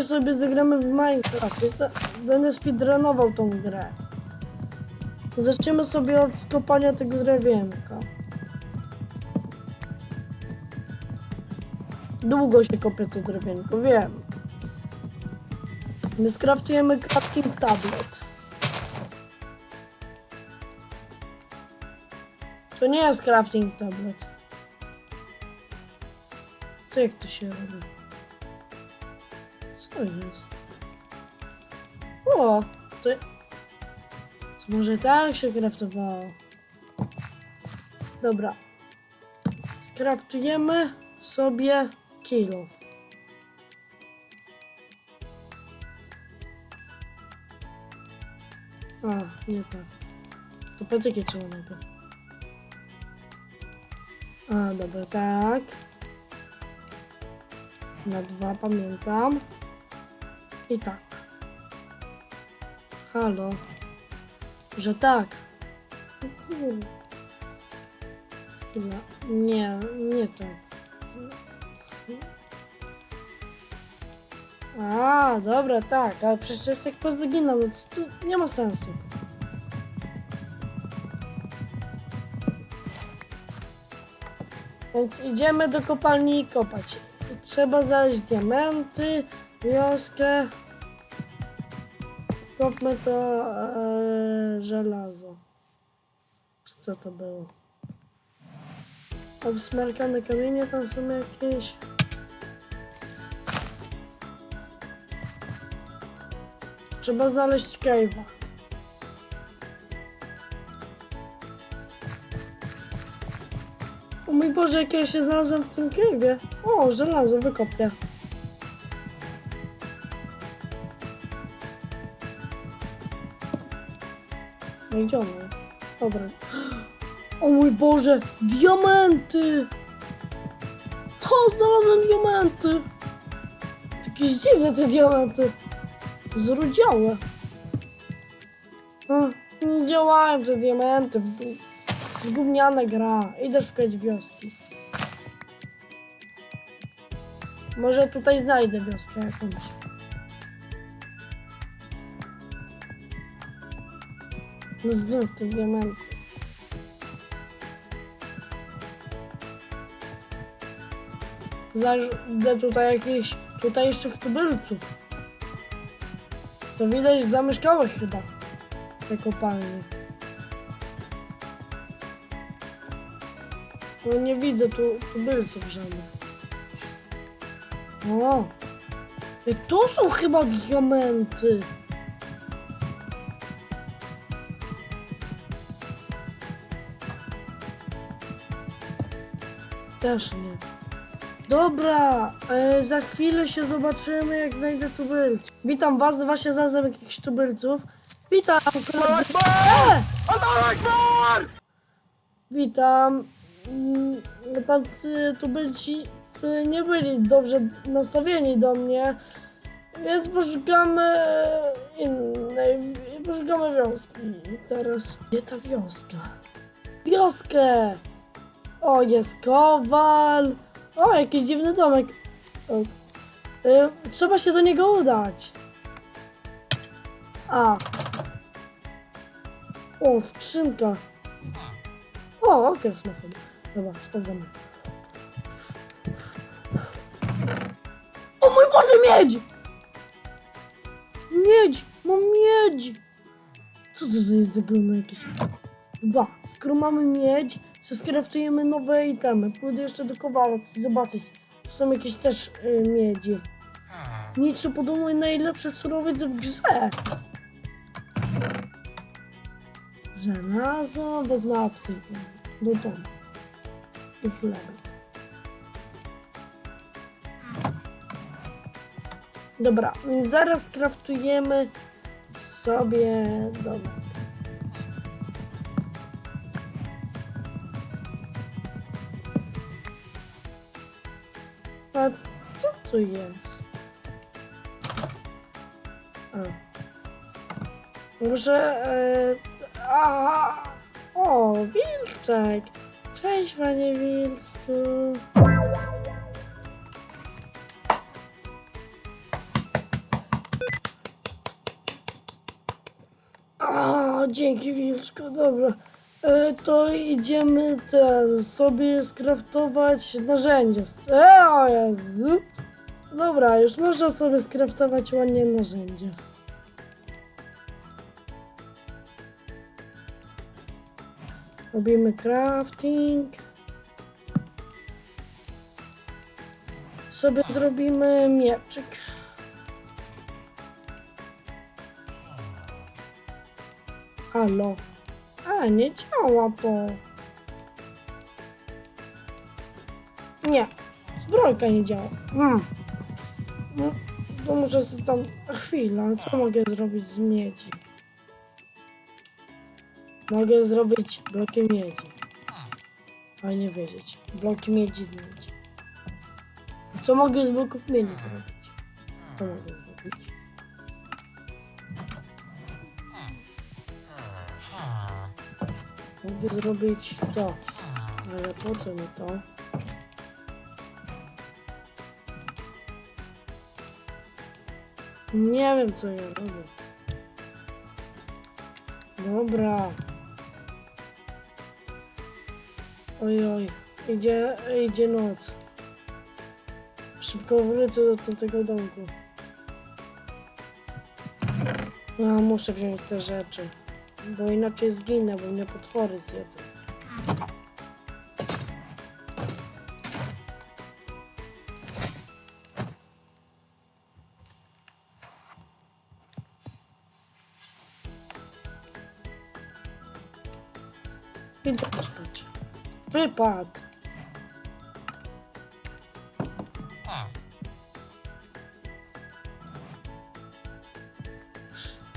Dzisiaj sobie zagramy w Minecraft. Będę speedrunował tą grę. Zaczniemy sobie od skopania tego drewienka. Długo się kopie to drewienko, wiem. My skraftujemy crafting tablet. To nie jest crafting tablet. To jak to się robi? Jest? O, to... To może tak się craftowało. Dobra. Skraftujemy sobie kilof. A, nie tak. To patyki trzeba najpierw. A, dobra, tak. Na dwa pamiętam. I tak. Halo. Że tak. Chwila. Nie, nie tak. A, dobra, tak, ale przecież jest jak pozaginał, no to, to nie ma sensu. Więc idziemy do kopalni i kopać. Trzeba znaleźć diamenty, wioskę. Kopmy to e, żelazo. Czy co to było? Obsmarkane kamienie tam są jakieś. Trzeba znaleźć cave'a. O mój Boże, jak ja się znalazłem w tym cave'ie. O, żelazo, wykopię. Idziemy. Dobra. O mój Boże, diamenty! O, znalazłem diamenty! Jakieś dziwne te diamenty. Zrudziałe. Nie działają te diamenty. Zgówniana gra. Idę szukać wioski. Może tutaj znajdę wioskę jakąś. Znów te diamenty. Znajdę tutaj jakichś tutejszych tubylców. To widać zamieszkałeś chyba te kopalnie. No nie widzę tu tubylców żadnych. O! Ej, to są chyba diamenty. Też nie. Dobra, e, za chwilę się zobaczymy, jak znajdę tubylców. Witam was, właśnie znalazłem jakichś tubylców. Witam, koledzy. E! Witam. Mm, Tacy tubylci nie byli dobrze nastawieni do mnie, więc poszukamy innej, poszukamy wioski. I teraz, gdzie ta wioska? Wioskę! O, jest kowal. O, jakiś dziwny domek. O. Y, trzeba się do niego udać. A. O, skrzynka. O, okres ma chyba. Dobra, sprawdzamy. O mój Boże, miedź! Miedź! Mam miedź! Co to za jest za gówno jakieś? Dwa. Skoro mamy miedź, to skraftujemy nowe itemy. Pójdę jeszcze do kowala zobaczyć. To są jakieś też y, miedzi. Miedź to podobno najlepszy surowiec w grze. Żelazo, wezmę obsydian. Do domu. I chleb. Dobra, zaraz skraftujemy sobie. tu jest? A. Może... E, a, o, wilczek! Cześć, panie wilczku! A, dzięki wilczku, dobra. E, to idziemy ten, sobie skraftować narzędzia. E, o Jezu! Dobra, już można sobie skraftować ładnie narzędzia. Robimy crafting. Sobie zrobimy mieczyk. Halo. A, nie działa to. Nie, zbrojka nie działa. Hmm. No, to muszę sobie tam... Chwila, co mogę zrobić z miedzi? Mogę zrobić bloki miedzi. Fajnie wiedzieć. Bloki miedzi z miedzi. A co mogę z bloków miedzi zrobić? Co mogę zrobić? Mogę zrobić to. Ale po co mi to? Nie wiem co ja robię. Dobra. Oj, oj. Idzie, idzie noc. Szybko wrócę do, tego domku. Ja muszę wziąć te rzeczy. Bo inaczej zginę, bo mnie potwory zjedzą. Wypad!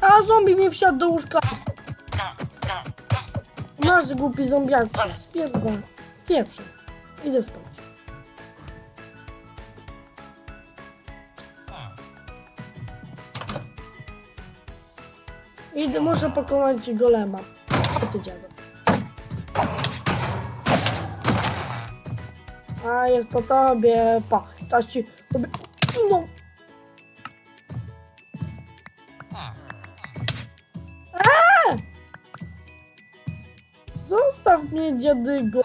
A zombie mnie wsiadł do łóżka! Masz głupi zombiaku, spierdol, spieprzę. Idę spać. Idę, muszę pokonać golema. O ty dziado. Jest po tobie, pa. Teraz ci... No. Zostaw mnie, dziadygo.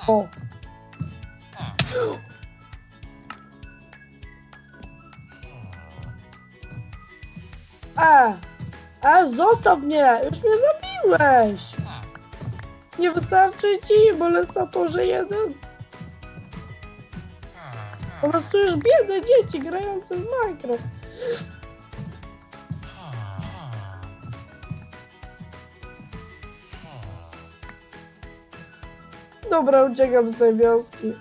A, a zostaw mnie, już mnie zabiłeś. Nie wystarczy ci, molesatorze jeden. Molestujesz biedne dzieci grające w Minecraft. Dobra, uciekam z tej wioski.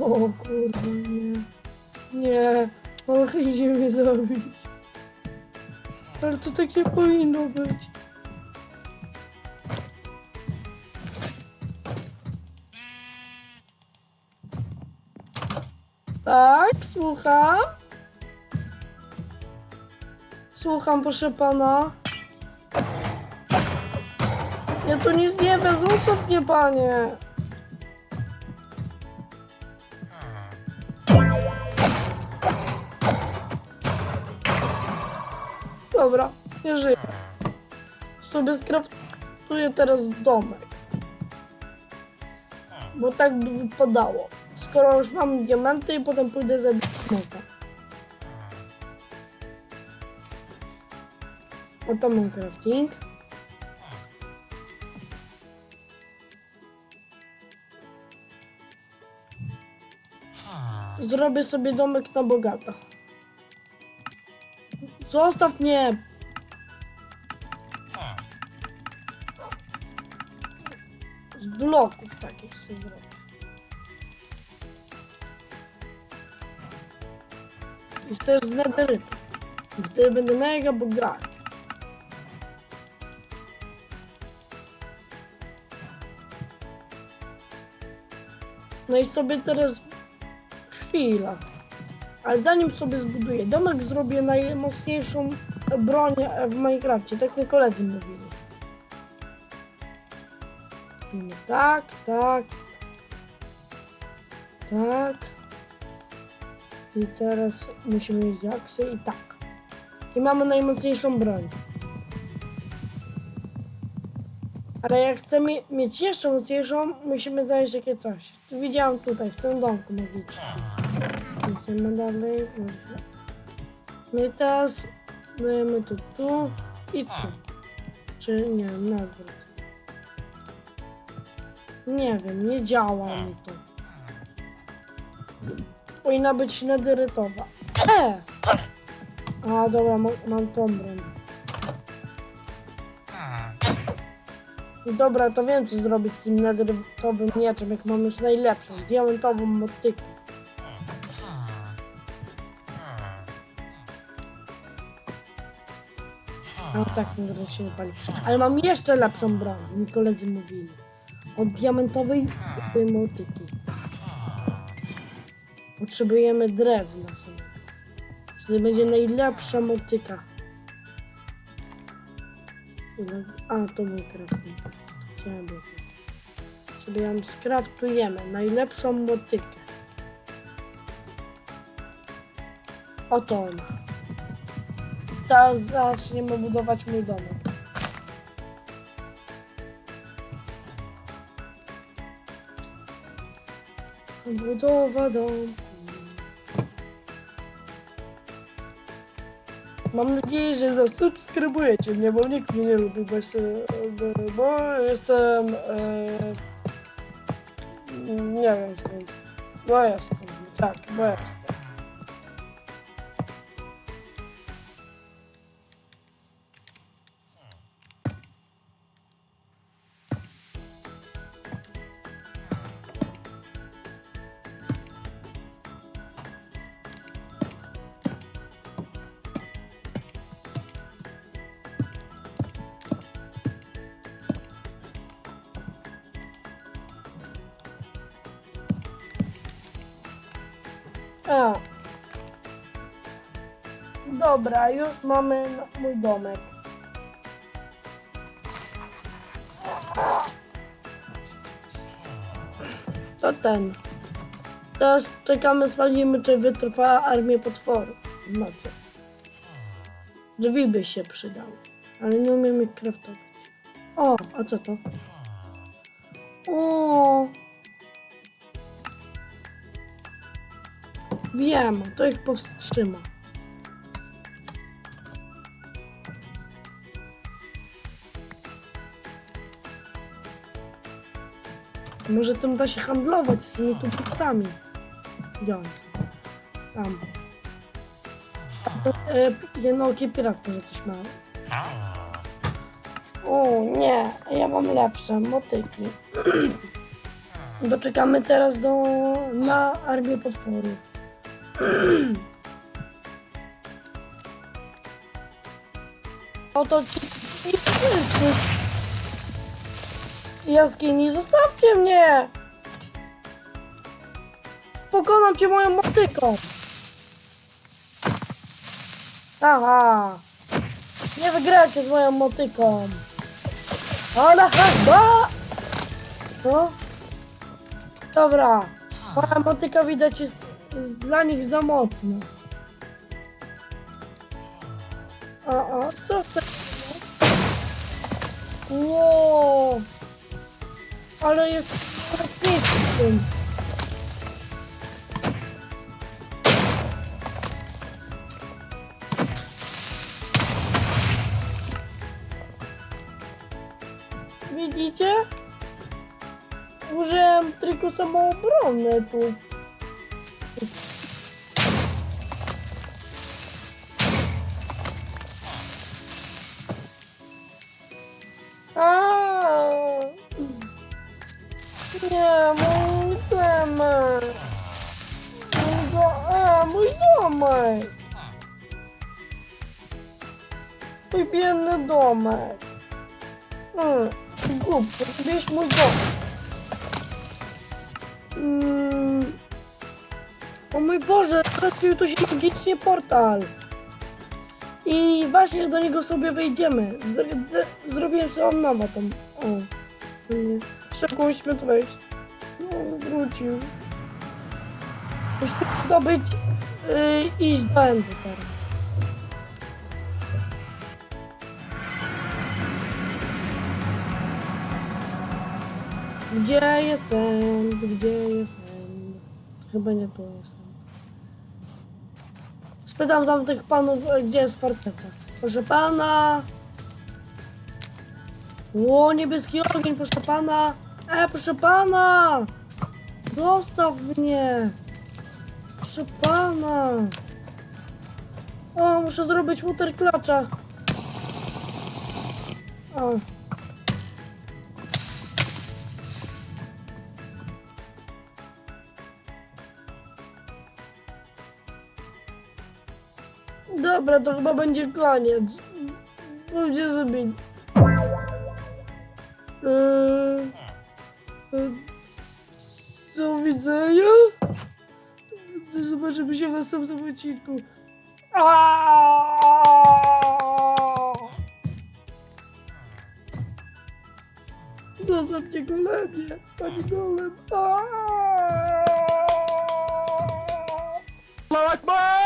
O kurwa, nie. Nie, och, idzie mnie zabić. Ale to tak nie powinno być. Słucham. Słucham, proszę pana. Ja tu nic nie wiem, zostaw mnie, panie. Dobra, nie żyję. Sobie skraftuję teraz domek. Bo tak by wypadało. Skoro już mam diamenty i potem pójdę zabić smoka. Oto mam crafting. Zrobię sobie domek na bogato. Zostaw mnie! Z bloków takich sobie zrobię. Chcesz z nederytu. Wtedy będę mega bogaty. No i sobie teraz chwila. Ale zanim sobie zbuduję domek, zrobię najmocniejszą broń w Minecrafcie. Tak mi koledzy mówili. Robimy Tak, tak. Tak. I teraz musimy mieć jaksy i tak. I mamy najmocniejszą broń. Ale jak chcemy mieć jeszcze mocniejszą, musimy znaleźć takie coś. Tu widziałam tutaj, w tym domku magicznym. Idziemy dalej. No i teraz dajemy to tu i tu. Czy nie, na odwrót. Nie wiem, nie działa mi to. Powinna być nederytowa. E! A dobra, mam, mam tą broń. Dobra, to wiem co zrobić z tym nederytowym mieczem, jak mam już najlepszą, diamentową motykę. A tak, no się nie pali. Ale mam jeszcze lepszą broń, mi koledzy mówili. Od diamentowej motyki. Potrzebujemy drewna sobie. Wtedy będzie najlepsza motyka. A, to mój crafting. Chciałem było. Sobie ją skraftujemy. Najlepszą motykę. Oto ona. Teraz zaczniemy budować mój domek. Budowa domku. Mam nadzieję, że zasubskrybujecie mnie, bo nikt mnie nie lubi, bo bo jestem e, nie wiem skąd, bo jestem, tak, bo jestem. A. Dobra, już mamy mój domek. To ten. Teraz czekamy, sprawdzimy, czy wytrwa armię potworów w nocy. Drzwi by się przydały, ale nie umiem ich craftować. O, a co to? O, Wiem, to ich powstrzyma. Może tym da się handlować z tymi tubicami. Gdzie on? Tam. E, jednooki pirat może coś ma. O nie, ja mam lepsze motyki. Doczekamy teraz do, na armię potworów. Oto jaskini, zostawcie mnie! Pokonam cię moją motyką! Aha! Nie wygracie z moją motyką! Ale chyba! Co? Dobra, moja motyka widać jest, jest dla nich za mocna. A, a, co chce? Wow! Ale jest mocniejszy z tym. Widzicie? Użyłem tylko samoobrony tu. Biedny domek. Mm, głupio, zbierz mój domek. Mm. O mój Boże, trafił tu się magicznie portal. I właśnie do niego sobie wejdziemy. Z, zrobiłem sobie od nowa tam. O. Nie. Szybko musimy tu wejść. No, wrócił. Musimy zdobyć yy, iść do Endy teraz. Gdzie jest ten? Gdzie jest? To chyba nie tu jest ten. Spytam tam tych panów, e, gdzie jest forteca. Proszę pana. Ło, niebieski ogień, proszę pana. E, proszę pana. Dostaw mnie. Proszę pana. O, muszę zrobić water klacza. O. Dobra, to chyba będzie koniec. Pójdzie sobie. Eee, eee, do widzenia. To zobaczymy się w następnym odcinku. Zostaw mnie golemie, pani golem. Like